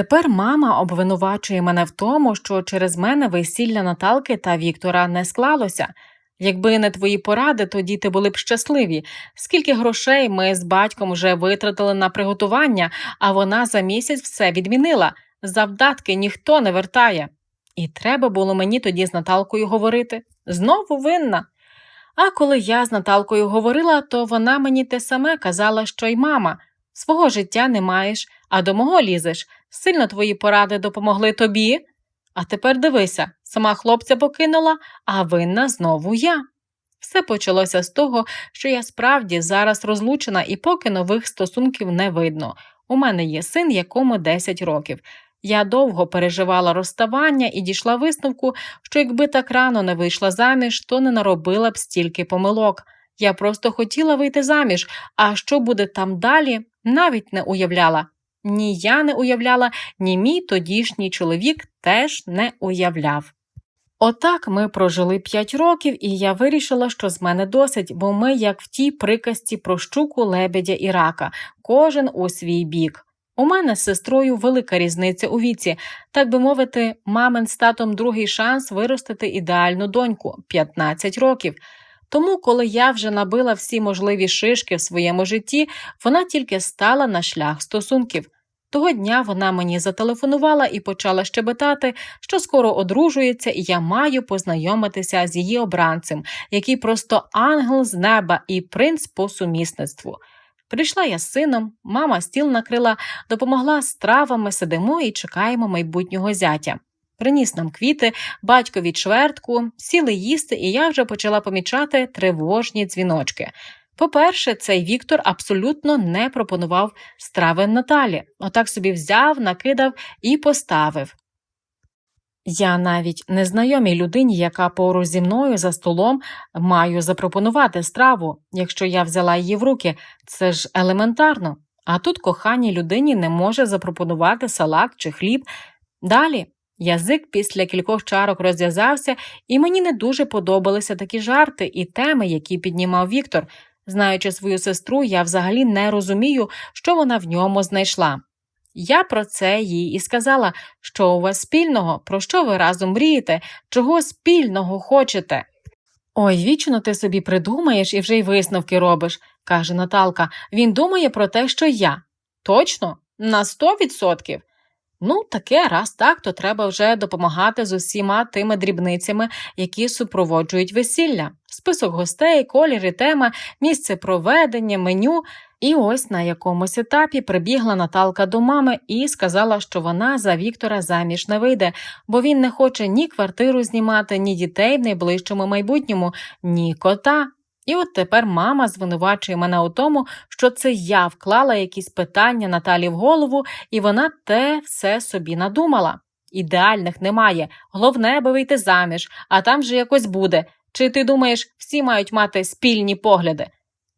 тепер мама обвинувачує мене в тому, що через мене весілля Наталки та Віктора не склалося. Якби не твої поради, то діти були б щасливі. Скільки грошей ми з батьком вже витратили на приготування, а вона за місяць все відмінила. Завдатки ніхто не вертає. І треба було мені тоді з Наталкою говорити. Знову винна. А коли я з Наталкою говорила, то вона мені те саме казала, що й мама. Свого життя не маєш, а до мого лізеш. Сильно твої поради допомогли тобі. А тепер дивися, сама хлопця покинула, а винна знову я. Все почалося з того, що я справді зараз розлучена і поки нових стосунків не видно. У мене є син, якому 10 років. Я довго переживала розставання і дійшла висновку, що якби так рано не вийшла заміж, то не наробила б стільки помилок. Я просто хотіла вийти заміж, а що буде там далі, навіть не уявляла. Ні я не уявляла, ні мій тодішній чоловік теж не уявляв. Отак ми прожили п'ять років, і я вирішила, що з мене досить, бо ми, як в тій приказці про щуку, лебедя і рака, кожен у свій бік. У мене з сестрою велика різниця у віці, так би мовити, мамин з татом другий шанс виростити ідеальну доньку 15 років. Тому, коли я вже набила всі можливі шишки в своєму житті, вона тільки стала на шлях стосунків. Того дня вона мені зателефонувала і почала щебетати, що скоро одружується, і я маю познайомитися з її обранцем, який просто ангел з неба і принц по сумісництву. Прийшла я з сином, мама стіл накрила, допомогла з травами, сидимо і чекаємо майбутнього зятя. Приніс нам квіти, батькові чвертку, сіли їсти, і я вже почала помічати тривожні дзвіночки. По-перше, цей Віктор абсолютно не пропонував страви Наталі. Отак собі взяв, накидав і поставив. Я навіть незнайомій людині, яка поруч зі мною за столом, маю запропонувати страву, якщо я взяла її в руки, це ж елементарно. А тут коханій людині не може запропонувати салат чи хліб. Далі язик після кількох чарок розв'язався, і мені не дуже подобалися такі жарти і теми, які піднімав Віктор. Знаючи свою сестру, я взагалі не розумію, що вона в ньому знайшла. Я про це їй і сказала, що у вас спільного, про що ви разом мрієте, чого спільного хочете. Ой, вічно ти собі придумаєш і вже й висновки робиш, каже Наталка. Він думає про те, що я. Точно? На сто відсотків. Ну, таке, раз так, то треба вже допомагати з усіма тими дрібницями, які супроводжують весілля, список гостей, коліри, тема, місце проведення, меню. І ось на якомусь етапі прибігла Наталка до мами і сказала, що вона за Віктора заміж не вийде, бо він не хоче ні квартиру знімати, ні дітей в найближчому майбутньому, ні кота. І от тепер мама звинувачує мене у тому, що це я вклала якісь питання Наталі в голову, і вона те все собі надумала. Ідеальних немає, головне, аби вийти заміж, а там же якось буде. Чи ти думаєш, всі мають мати спільні погляди?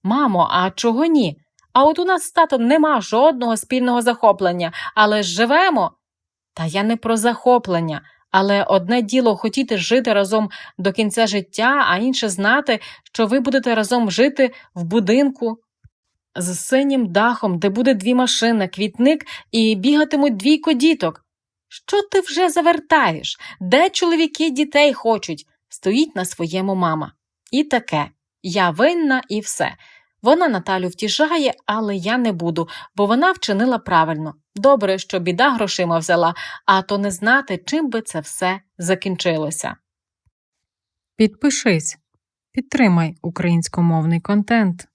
Мамо, а чого ні? А от у нас з татом нема жодного спільного захоплення, але живемо. Та я не про захоплення, але одне діло хотіти жити разом до кінця життя, а інше знати, що ви будете разом жити в будинку з синім дахом, де буде дві машини, квітник і бігатимуть двійко діток. Що ти вже завертаєш? Де чоловіки дітей хочуть? Стоїть на своєму мама. І таке я винна і все. Вона Наталю втішає, але я не буду, бо вона вчинила правильно. Добре, що біда грошима взяла, а то не знати, чим би це все закінчилося. Підпишись, підтримай українськомовний контент.